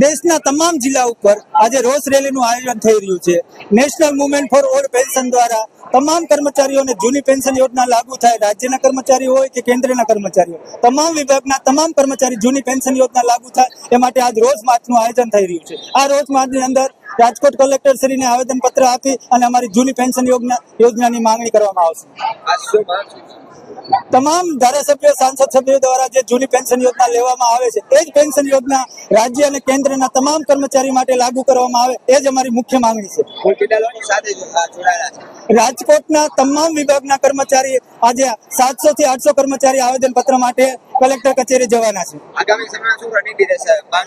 દેશના તમામ જિલ્લા ઉપર આજે રોષ રેલીનું આયોજન થઈ રહ્યું છે. National movement for old pension દ્વારા તમામ કર્મચારીઓને જૂની પેન્શન યોજના લાગુ થાય. રાજ્યના કર્મચારીઓ હોય કે કેન્દ્રના કર્મચારીઓ. તમામ વિભાગના તમામ કર્મચારી જૂની પેન્શન યોજના લાગુ થાય. એ માટે આજ રોજ માર્ચનું આયોજન થઈ રહ્યું છે. આ રોજ માર્ચની અંદર રાજકોટ કલેક્ટર શ્રીને આવેદન પત્ર આપી અને અમારી જૂની પેન્શન યોજના યોજનાની માંગણી કરવામાં આવશે? તમામ ધારાસભ્યો, સાંસદ સભ્યો દ્વારા જે જૂની પેન્શન યોજના લેવામાં આવે છે, એ જ પેન્શન યોજના રાજ્ય અને કેન્દ્રના તમામ કર્મચારી માટે લાગુ કરવામાં આવે, એ જ અમારી મુખ્ય માંગણી છે છે રાજકોટના તમામ વિભાગના કર્મચારી આજે સાતસો થી આઠસો કર્મચારી આવેદન પત્ર માટે કલેક્ટર કચેરી જવાના છે.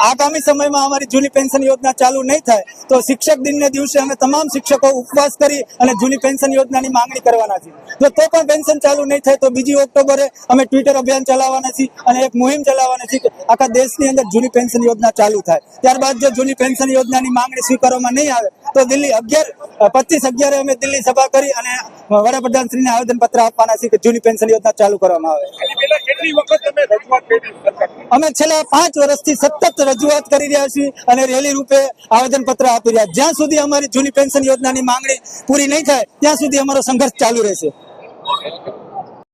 આગામી સમયમાં અમારી જૂની પેન્શન યોજના ચાલુ નહીં થાય તો શિક્ષક દિનને દિવસે અમે તમામ શિક્ષકો ઉપવાસ કરી અને જૂની પેન્શન યોજનાની માંગણી કરવાના જો તો પણ પેન્શન ચાલુ નહીં થાય તો બીજી ઓક્ટોબરે અમે ટ્વિટર અભિયાન ચલાવવાના છીએ અને એક મુહિમ ચલાવવાના છીએ કે આખા દેશની અંદર જૂની પેન્શન યોજના ચાલુ થાય. ત્યારબાદ જો જૂની પેન્શન યોજનાની માંગણી સ્વીકારવામાં નહીં આવે તો દિલ્હી અગિયાર પચીસ અગિયારે અમે દિલ્હી સભા કરી અને વડાપ્રધાન શ્રીને આવેદન પત્ર આપવાના છે કે જૂની પેન્શન યોજના ચાલુ કરવામાં આવે. અમે છેલ્લા પાંચ વર્ષથી સતત રજૂઆત કરી રહ્યા છીએ અને રેલી રૂપે આવેદન પત્ર આપી રહ્યા. જ્યાં સુધી અમારી જૂની પેન્શન યોજનાની માંગણી પૂરી નહીં થાય ત્યાં સુધી અમારો સંઘર્ષ ચાલુ રહેશે.